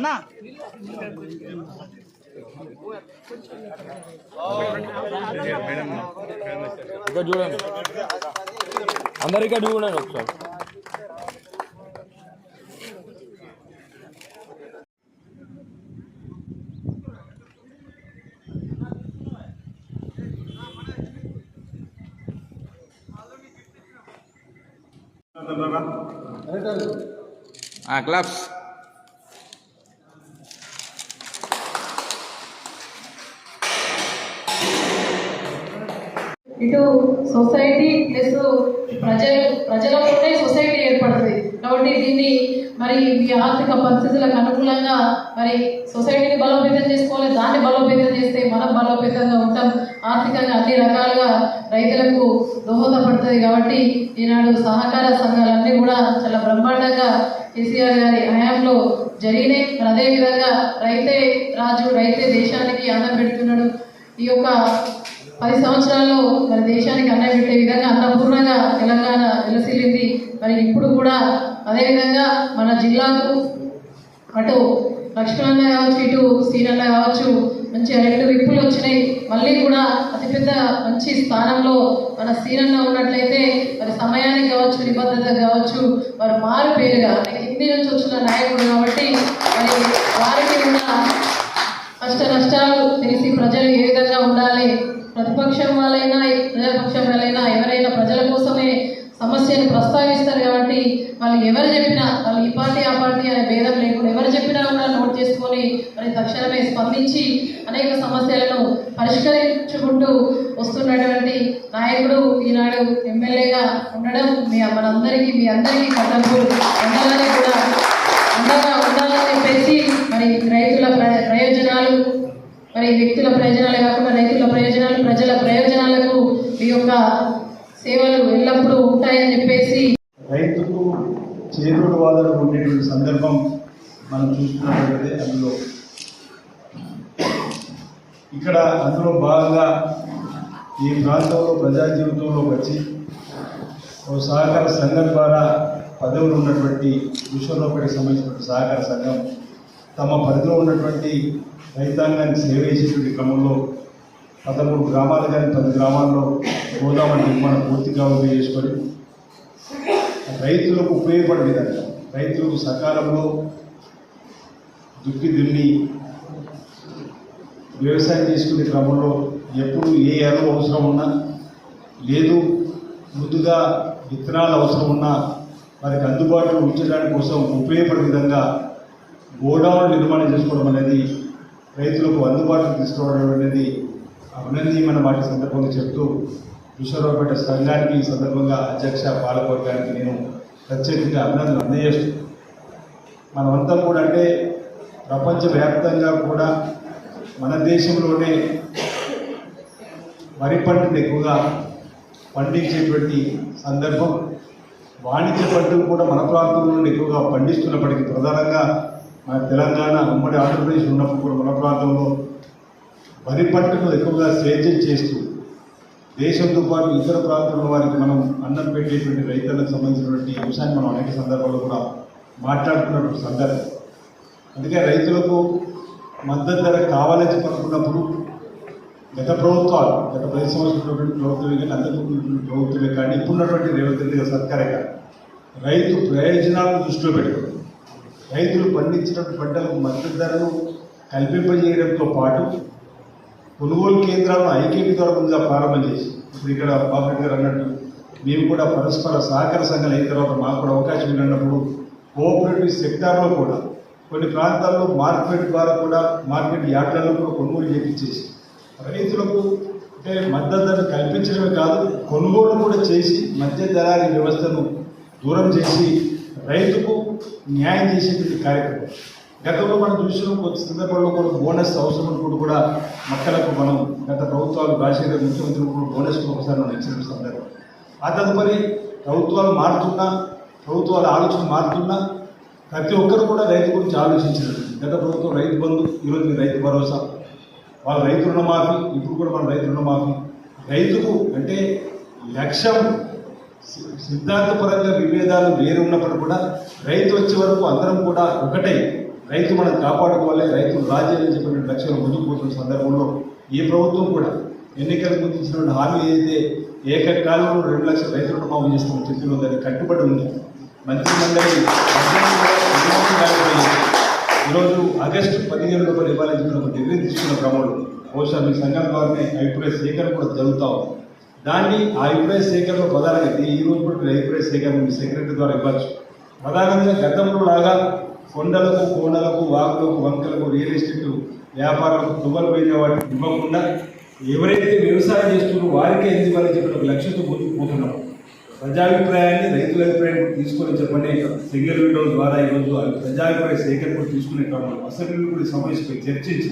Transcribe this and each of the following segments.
అన్నా ఇక్కడ చూడండి అందరు ఇక్కడ చూడండి ఒకసారి క్లాప్స్ ఇటు సొసైటీ ప్లస్ ప్రజలు ప్రజలతోనే సొసైటీ ఏర్పడుతుంది. కాబట్టి దీన్ని మరి మీ ఆర్థిక పరిస్థితులకు అనుకూలంగా మరి సొసైటీని బలోపేతం చేసుకోవాలి దాన్ని బలోపేతం చేస్తే మనం బలోపేతంగా ఉంటాం. ఆర్థికంగా అన్ని రకాలుగా రైతులకు దోహదపడుతుంది కాబట్టి ఈనాడు సహకార సంఘాలన్నీ కూడా చాలా బ్రహ్మాండంగా కేసీఆర్ గారి హయాంలో జరిగినాయి మరి అదేవిధంగా రైతే రాజు రైతే దేశానికి అన్నం పెడుతున్నాడు. ఈ యొక్క పది సంవత్సరాల్లో మరి దేశానికి అన్నం పెట్టే విధంగా అన్నపూర్ణంగా తెలంగాణ వెలసిల్లింది. మరి ఇప్పుడు కూడా అదేవిధంగా మన జిల్లాకు అటు లక్ష్మణన్న కావచ్చు ఇటు సీనన్న కావచ్చు మంచి రెండు విప్పులు వచ్చినాయి. మళ్ళీ కూడా అతిపెద్ద మంచి స్థానంలో మన సీనన్న ఉన్నట్లయితే మరి సమయానికి కావచ్చు నిబద్ధత కావచ్చు మరి మారు పేరుగా హిందీ నుంచి వచ్చిన నాయకుడు కాబట్టి మరి వారికి కూడా కష్ట నష్టాలు తెలిసి ప్రజలు ఏ విధంగా ఉండాలి ప్రతిపక్షం వాళ్ళైనా ప్రజాపక్షం వాళ్ళైనా ఎవరైనా ప్రజల కోసమే సమస్యను ప్రస్తావిస్తారు కాబట్టి వాళ్ళు ఎవరు చెప్పినా వాళ్ళు ఈ పార్టీ ఆ పార్టీ అనే భేదం లేకుండా ఎవరు చెప్పినా కూడా నోట్ చేసుకొని మరి తక్షణమే స్పందించి అనేక సమస్యలను పరిష్కరించుకుంటూ వస్తున్నటువంటి నాయకుడు ఈనాడు ఎమ్మెల్యేగా ఉండడం మీ మనందరికీ మీ అందరికీ కథలు ఉండాలని కూడా అండగా ఉండాలని చెప్పేసి మరి రైతుల ప్ర- ప్రయోజనాలు మరి వ్యక్తుల ప్రయోజనాలే కాకుండా రైతుల ప్రయోజనాలు ప్రజల ప్రయోజనాలకు ఈ యొక్క సేవలు ఎల్లప్పుడూ ఉంటాయని చెప్పేసి రైతుకు చేరుడు వాదలు ఉండేటువంటి సందర్భం మనం చూసుకున్నట్లయితే అందులో ఇక్కడ అందులో భాగంగా ఈ ప్రాంతంలో ప్రజా జీవితంలో వచ్చి ఓ సహకార సంఘం ద్వారా పదవులు ఉన్నటువంటి విశ్వలోపటికి సంబంధించినటువంటి సహకార సంఘం తమ పరిధిలో ఉన్నటువంటి రైతాంగాన్ని సేవ చేసేటువంటి క్రమంలో పదమూడు గ్రామాలు కానీ పది గ్రామాల్లో గోదావరి నిర్మాణం పూర్తిగా ఉపయోగించుకొని రైతులకు ఉపయోగపడే విధంగా రైతులకు సకాలంలో దుక్కి దున్ని వ్యవసాయం చేసుకునే క్రమంలో ఎప్పుడు ఏ ఎరువు అవసరం ఉన్నా లేదు ముందుగా విత్తనాలు అవసరం ఉన్నా వారికి అందుబాటులో ఉంచడానికి కోసం ఉపయోగపడే విధంగా గోడౌన్ నిర్మాణం చేసుకోవడం అనేది రైతులకు అందుబాటులో తీసుకోవడం అనేది అభినందనీయమైన వాటి సందర్భంగా చెప్తూ విశ్వరావుపేట సంఘానికి ఈ సందర్భంగా అధ్యక్ష పాలకవర్గానికి నేను ప్రత్యేకంగా అభినందనలు అందజేస్తూ మనమంతా కూడా అంటే ప్రపంచవ్యాప్తంగా కూడా మన దేశంలోనే వరి పంటను ఎక్కువగా పండించేటువంటి సందర్భం. వాణిజ్య పంటలు కూడా మన ప్రాంతంలో ఎక్కువగా పండిస్తున్నప్పటికీ ప్రధానంగా మన తెలంగాణ ఉమ్మడి ఆంధ్రప్రదేశ్ ఉన్నప్పుడు కూడా మన ప్రాంతంలో వరి పంటను ఎక్కువగా సేద్యం చేస్తూ దేశంతో పాటు ఇతర ప్రాంతాల వారికి మనం అన్నం పెట్టేటువంటి రైతులకు సంబంధించినటువంటి అంశాన్ని మనం అనేక సందర్భాల్లో కూడా మాట్లాడుతున్నటువంటి సందర్భం. అందుకే రైతులకు మద్దతు ధర కావాలని అనుకున్నప్పుడు గత ప్రభుత్వాలు గత పది సంవత్సరాలు ప్రభుత్వమే కానీ అందుకున్నటువంటి ప్రభుత్వమే కానీ ఇప్పుడున్నటువంటి రేవంత్ రెడ్డి గారి సర్కారే కానీ రైతు ప్రయోజనాలను దృష్టిలో పెట్టుకుంది. రైతులు పండించిన పంటలకు మద్దతు ధరను కల్పింపజేయడంతో పాటు కొనుగోలు కేంద్రాలను ఐకేపీ ద్వారా ప్రారంభం చేసి ఇప్పుడు ఇక్కడ బాబు గారు అన్నట్టు మేము కూడా పరస్పర సహకార సంఘాలు అయిన తర్వాత మాకు కూడా అవకాశం ఉన్నప్పుడు కోఆపరేటివ్ సెక్టార్లో కూడా కొన్ని ప్రాంతాల్లో మార్కెట్ ద్వారా కూడా మార్కెట్ యార్డ్లలో కూడా కొనుగోలు చేపించేసి రైతులకు అంటే మద్దతు ధర కల్పించడమే కాదు కొనుగోలు కూడా చేసి మధ్య దళారీ వ్యవస్థను దూరం చేసి రైతుకు న్యాయం చేసేటువంటి కార్యక్రమం. గతంలో మనం చూసిన కొద్ది సందర్భంలో కూడా బోనస్ అవసరం అనుకుంటూ కూడా మక్కలకు మనం గత ప్రభుత్వాలు రాజశేఖర ముఖ్యమంత్రి కూడా బోనస్ ఒకసారి మనం ఇచ్చిన సందర్భం. ఆ తదుపరి ప్రభుత్వాలు మారుతున్నా ప్రభుత్వాల ఆలోచన మారుతున్నా ప్రతి ఒక్కరు కూడా రైతు గురించి ఆలోచించారు గత ప్రభుత్వం రైతు బంధు ఈరోజు మీ రైతు భరోసా. వాళ్ళ రైతు రుణమాఫీ ఇప్పుడు కూడా మన రైతు రుణమాఫీ. రైతుకు అంటే లక్ష్యం సిద్ధాంతపరంగా విభేదాలు వేరు ఉన్నప్పుడు కూడా రైతు వచ్చే వరకు అందరం కూడా ఒకటే. రైతు మనం కాపాడుకోవాలి రైతులు రాజ్యాన్ని చెప్పిన లక్ష్యం ముందుకు పోతున్న సందర్భంలో ఏ ప్రభుత్వం కూడా ఎన్నికలకు ముందు ఇచ్చినటువంటి హామీ ఏదైతే ఏకకాలంలో రెండు లక్షల రైతు రుణమాఫీ చేస్తామని చెప్పిందో దానికి కట్టుబడి ఉంది. మంత్రిమండలి ఈరోజు ఆగస్టు పదిహేను లోపల ఇవ్వాలని చెప్పిన ఒక నిర్ణయం తీసుకున్న క్రమంలో బహుశా మీ సంఘం ద్వారానే అభిప్రాయ సేకరణ కూడా జరుగుతా ఉంది. దాన్ని ఆ అభిప్రాయ సేకరణ ప్రధానంగా ఈ రోజు కూడా మీరు అభిప్రాయ సేకరణ మీ సెక్రటరీ ద్వారా ఇవ్వచ్చు. ప్రధానంగా గతంలో లాగా కొండలకు కోణలకు వాగులకు వంకలకు రియల్ ఎస్టేట్ వ్యాపారాలకు తుమ్మలు పోయిన వాటికి ఇవ్వకుండా ఎవరైతే వ్యవసాయం చేస్తున్నారో వారికే ఎందుకు అని చెప్పిన ఒక లక్ష్యంతో ముందుకు పోతున్నాం. ప్రజాభిప్రాయాన్ని రైతుల అభిప్రాయం తీసుకొని చెప్పండి. సింగిల్ విండో ద్వారా ఈరోజు ప్రజాభిప్రాయ సేకరణ కూడా తీసుకునే క్రమంలో అసెంబ్లీలో కూడా ఈ సమావేశంపై చర్చించి.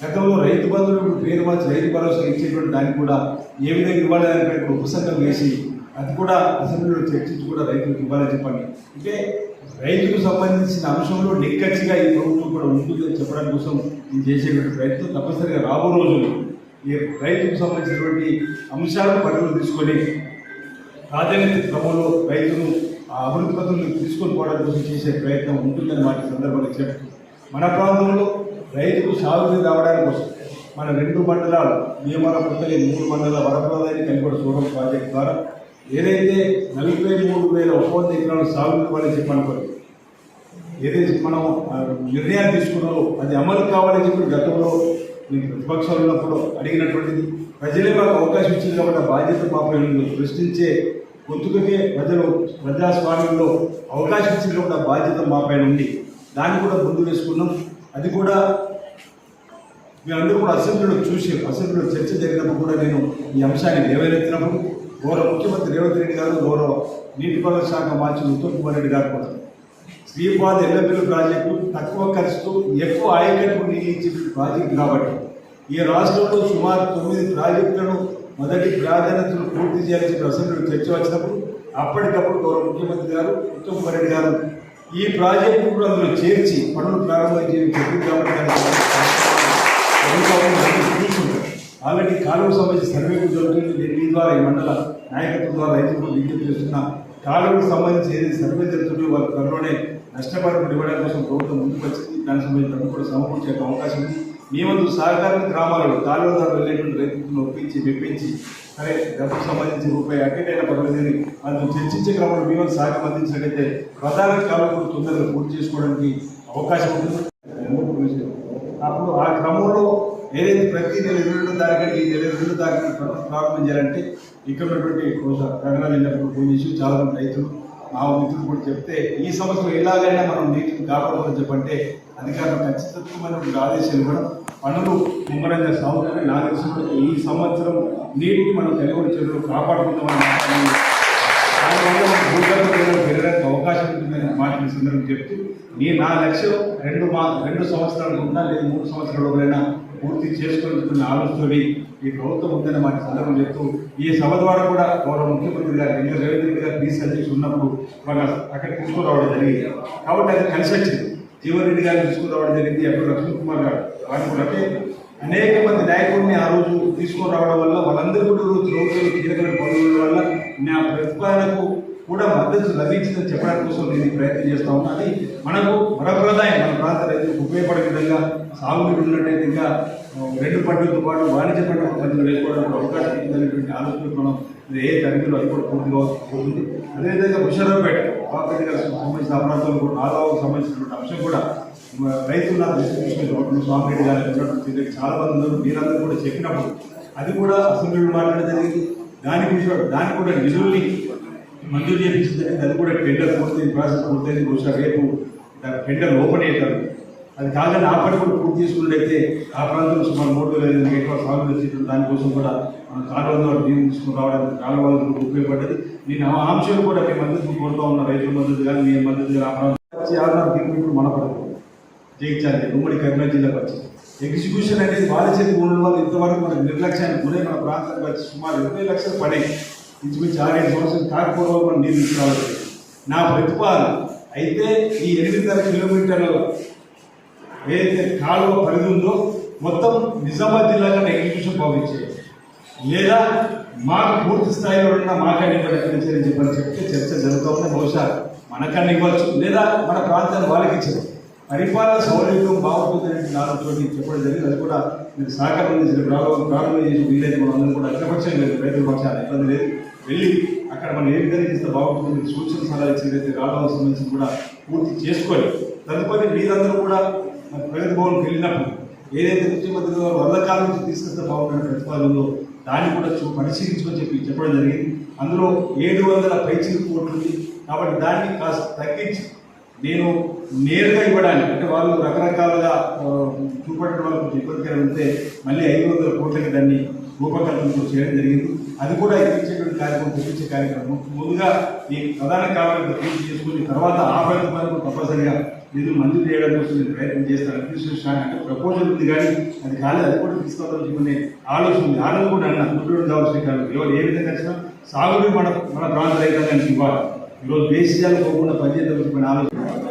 గతంలో రైతు బంధువులు పేరు మార్చి రైతు భరోసా ఇచ్చేటువంటి దానికి కూడా ఏ విధంగా ఇవ్వాలి దానిపై కూడా ఉపసంఘం వేసి అది కూడా అసెంబ్లీలో చర్చించి కూడా రైతులకు ఇవ్వాలని చెప్పండి. అంటే రైతుకు సంబంధించిన అంశంలో నిక్కచ్చిగా ఈ ప్రభుత్వం కూడా ఉంటుందని చెప్పడం కోసం నేను చేసేటువంటి ప్రయత్నం తప్పనిసరిగా రాబో రోజులు ఈ రైతుకు సంబంధించినటువంటి అంశాలను పరిగణలో తీసుకొని ప్రాధాన్యత క్రమంలో రైతును ఆ అభివృద్ధి పత్రులు తీసుకొని పోవడం కోసం చేసే ప్రయత్నం ఉంటుందని మాట సందర్భంగా చెప్తూ మన ప్రాంతంలో రైతుకు సాగుతీ రావడానికి కోసం మన రెండు మండలాలు నియమరపడతలే మూడు మండలాల వరప్రదాయాన్ని కలిపి చూడడం ప్రాజెక్ట్ ద్వారా ఏదైతే నలభై మూడు వేల ఒప్పంద ఎకరాలు సాగునీరు ఇవ్వాలని చెప్పనుకోండి ఏదైతే మనం నిర్ణయాలు తీసుకున్నారో అది అమలు కావాలని చెప్పి గతంలో మీకు ప్రతిపక్షాలు ఉన్నప్పుడు అడిగినటువంటిది. ప్రజలే మాకు అవకాశం ఇచ్చింది కాబట్టి బాధ్యత మాపై ప్రశ్నించే గొంతుకకే ప్రజలు ప్రజాస్వామ్యంలో అవకాశం ఇచ్చింది కూడా బాధ్యత బాధ్యత మాపైన ఉంది. దాన్ని కూడా ముందు వేసుకున్నాం. అది కూడా మేమందరూ కూడా అసెంబ్లీలో చూసి అసెంబ్లీలో చర్చ జరిగినప్పుడు కూడా నేను ఈ అంశాన్ని లేవనెత్తినప్పుడు గౌరవ ముఖ్యమంత్రి రేవంత్ రెడ్డి గారు గౌరవ నీటిపారుదల శాఖ మంత్రి ఉత్తమ్ కుమార్ రెడ్డి గారు కూడా. శ్రీపాద ఎల్లపిల్లి ప్రాజెక్టు తక్కువ ఖర్చుతో ఎక్కువ ఆయకట్టు నీళ్ళు ప్రాజెక్టు కాబట్టి ఈ రాష్ట్రంలో సుమారు తొమ్మిది ప్రాజెక్టులను మొదటి ప్రాధాన్యతను పూర్తి చేయాల్సిన అసెంబ్లీలో చర్చ వచ్చినప్పుడు అప్పటికప్పుడు గౌరవ ముఖ్యమంత్రి గారు ఉత్తమ్ కుమార్ రెడ్డి గారు ఈ ప్రాజెక్టు కూడా అందులో చేర్చి పనులు ప్రారంభం చెప్పింది కాబట్టి ఆల్రెడీ కాలువ సంబంధించి సర్వే జరుగుతుంది. నేను మీ ద్వారా ఈ మండల నాయకత్వం ద్వారా రైతులకు విజ్ఞప్తి చేస్తున్నా కాలువకు సంబంధించి ఏది సర్వే జరుగుతుందో వాళ్ళ త్వరలోనే నష్టపరిపడి ఇవ్వడం కోసం ప్రభుత్వం ముందుకు వచ్చింది. దానికి సంబంధించి కూడా సమకూర్చే అవకాశం ఉంది. మీ వంతు సహకారం గ్రామాలలో కాలువ వెళ్ళేటువంటి రైతులను ఒప్పించి మెప్పించి సరే డబ్బుకు సంబంధించి రూపాయి అటెండైన పర్వాలేదని అందులో చర్చించే క్రమంలో మీ వంతు సహకారం అందించినట్లయితే ప్రధాన కాలంలో తొందరగా పూర్తి చేసుకోవడానికి అవకాశం ఉంటుంది అప్పుడు ఆ క్రమంలో ఏదైతే ప్రతి నెల ఇరవై రెండు తారీఖు ఈ నెల ఇరవై రెండు తారీఖు ప్రారంభం చేయాలంటే ఇక్కడ ఉన్నటువంటి బహుశా వెళ్ళినప్పుడు ఫోన్ చేసి చాలా మంది రైతులు మా మిత్రులు కూడా చెప్తే ఈ సంవత్సరం ఎలాగైనా మనం నీటిని కాపాడుకోవాలని చెప్పంటే అధికారులు ఖచ్చితత్వమైన ఆదేశాలు ఇవ్వడం పనులు ముమ్మరంగా సాగుతాయి నాకు తెలిసినప్పుడు ఈ సంవత్సరం నీటిని మనం తెలుగు చెరువులు కాపాడుకుందామని దానివల్ల మనకు భూగర్భ జలం పెరగడానికి అవకాశం ఉంటుందని మాట్లాడిన సందర్భం చెప్తూ నేను నా లక్ష్యం రెండు మా రెండు సంవత్సరాలు ఉన్నా లేదు మూడు సంవత్సరాలు సంవత్సరాలైనా పూర్తి చేసుకుని ఆలోచనని ఈ ప్రభుత్వం ఉందని మాట సందర్భం చెప్తూ ఈ సభ ద్వారా కూడా గౌరవ ముఖ్యమంత్రి గారు ఇంకా రేవంత్ రెడ్డి గారు బీసీ అధ్యక్షులు ఉన్నప్పుడు వాళ్ళు అక్కడ తీసుకురావడం జరిగింది. కాబట్టి అది కలిసి వచ్చింది. జీవన్ రెడ్డి గారిని తీసుకురావడం జరిగింది అప్పుడు లక్ష్మణ్ కుమార్ గారు. వారిని కూడా అంటే అనేక మంది నాయకుడిని ఆ రోజు తీసుకొని రావడం వల్ల వాళ్ళందరూ కూడా రోజు ప్రభుత్వం కీలకమైన పనుల వల్ల నా ప్రతిపాదనకు కూడా మద్దతు లభించిందని చెప్పడానికి కోసం నేను ప్రయత్నం చేస్తా ఉన్నా. అది మనకు వరప్రదాయం మన ప్రాంత రైతులకు ఉపయోగపడే విధంగా సాగునీరు ఉన్నట్టయితే ఇంకా రెండు పంటలతో పాటు వాణిజ్య పంటల మధ్యలో వేసుకోవడానికి అవకాశం ఉందనేటువంటి ఆలోచన మనం ఏ తరగతిలో అది కూడా పూర్తిగా పోతుంది అదేవిధంగా బుషరావుపేట పాపరెడ్డి గారికి సంబంధించిన అపరాధాలు కూడా ఆదాలకు సంబంధించినటువంటి అంశం కూడా మన రైతులు నాకు తీసుకొచ్చిన స్వామిరెడ్డి గారు ఉన్నటువంటి చాలా మంది ఉన్నారు. మీరందరూ కూడా చెప్పినప్పుడు అది కూడా అసెంబ్లీలో మాట్లాడడం జరిగింది. దాని విషయం దానికి కూడా నిధుల్ని మంజూరు చేయించిందని అది కూడా టెండర్ పూర్తయింది ప్రాసెస్ పూర్తయింది బహుశా రేపు దాని టెండర్ ఓపెన్ అవుతారు అది కాదని ఆ పని కూడా పూర్తి చేసుకున్నట్టయితే ఆ ప్రాంతంలో సుమారు మూడు వేల ఐదు వందల ఎకరాల సాగు చేసేటువంటి దానికోసం కూడా మన కాలువ ద్వారా నీరు తీసుకుని రావడానికి కాలువ కూడా ఉపయోగపడ్డది. నేను ఆ అంశం కూడా మీ మద్దతు కోరుతా ఉన్న. రైతుల మద్దతు కానీ మీ మద్దతు కానీ ఆ ప్రాంతం వచ్చి ఆధార్ మన పడుతుంది జయించాలి ఉమ్మడి కరీంనగర్ జిల్లాకు వచ్చి. ఎగ్జిక్యూషన్ అనేది వాళ్ళ చేతి ఉండడం వల్ల ఇంతవరకు మనకు నిర్లక్ష్యానికి గురై మన ప్రాంతానికి వచ్చి సుమారు ఇరవై లక్షలు పడే ఇంచుమించు ఆరేడు సంవత్సరం కాకపోవడం మనం నీరు నా ప్రతిపాదన అయితే ఈ ఎనిమిదిన్నర కిలోమీటర్ల ఏదైతే కాలువ పరిధి ఉందో మొత్తం నిజామాబాద్ జిల్లాగా ఎగ్జిక్యూషన్ పంపించేది లేదా మాకు పూర్తి స్థాయిలో ఉన్న మాకని ప్రకటించారని చెప్పని చెప్తే చర్చ జరుగుతుంది బహుశా మనకన్నా ఇవ్వచ్చు లేదా మన ప్రాంతాన్ని వాళ్ళకి ఇచ్చారు పరిపాలన సౌలభ్యం బాగుంటుందని ఆలోచన చెప్పడం జరిగింది. అది కూడా మీరు సహకారం ప్రారంభం ప్రారంభం చేసి వీలైతే మనం అందరం కూడా అగ్రపక్షం లేదు రైతుల పక్షాలు ఇబ్బంది లేదు. వెళ్ళి అక్కడ మనం ఏ విధంగా చేస్తే బాగుంటుంది సూచన సలహా ఇచ్చేదైతే రావాల్సిన నుంచి కూడా పూర్తి చేసుకొని తదుపరి మీరందరూ కూడా ప్రగతి భవన్కి వెళ్ళినప్పుడు ఏదైతే ముఖ్యమంత్రి గారు వంద కాలం నుంచి తీసుకొస్తే బాగుంటున్న ప్రతిపాదనలో దాన్ని కూడా చూ పరిశీలించుకొని చెప్పి చెప్పడం జరిగింది. అందులో ఏడు వందల పైచిలు కోట్లుంది కాబట్టి దాన్ని కాస్త తగ్గించి నేను నేరుగా ఇవ్వడానికి అంటే వాళ్ళు రకరకాలుగా ఆ, చూపట్టడం వల్ల కొంచెం ఇబ్బందికరం ఉంటే మళ్ళీ ఐదు వందల కోట్లకి దాన్ని రూపకల్పన చేయడం జరిగింది. అది కూడా ఇప్పించేటువంటి కార్యక్రమం తెప్పించే కార్యక్రమం. ముందుగా ఈ ప్రధాన కావాలని పూర్తి చేసుకుని తర్వాత ఆ వరకు తప్పనిసరిగా నిధులు మంజూరు చేయడం కోసం నేను ప్రయత్నం చేస్తాను. అడ్మినిస్ట్రేషన్ అంటే ప్రపోజల్ ఉంది కానీ అది కాలేదు. అది కూడా తీసుకోవడం చెప్పనే ఆలోచన ఉంది. ఆలోచన కూడా అన్న గుడ్డూరు కావాల్సిన కాదు ఎవరు ఏ విధంగా వచ్చినా సాగుని మన మన ప్రాంత రైతాంగానికి ఇవ్వాలి. ఈరోజు దేశీయాలు పోకుండా పనిచేద్దాం ఆలోచన.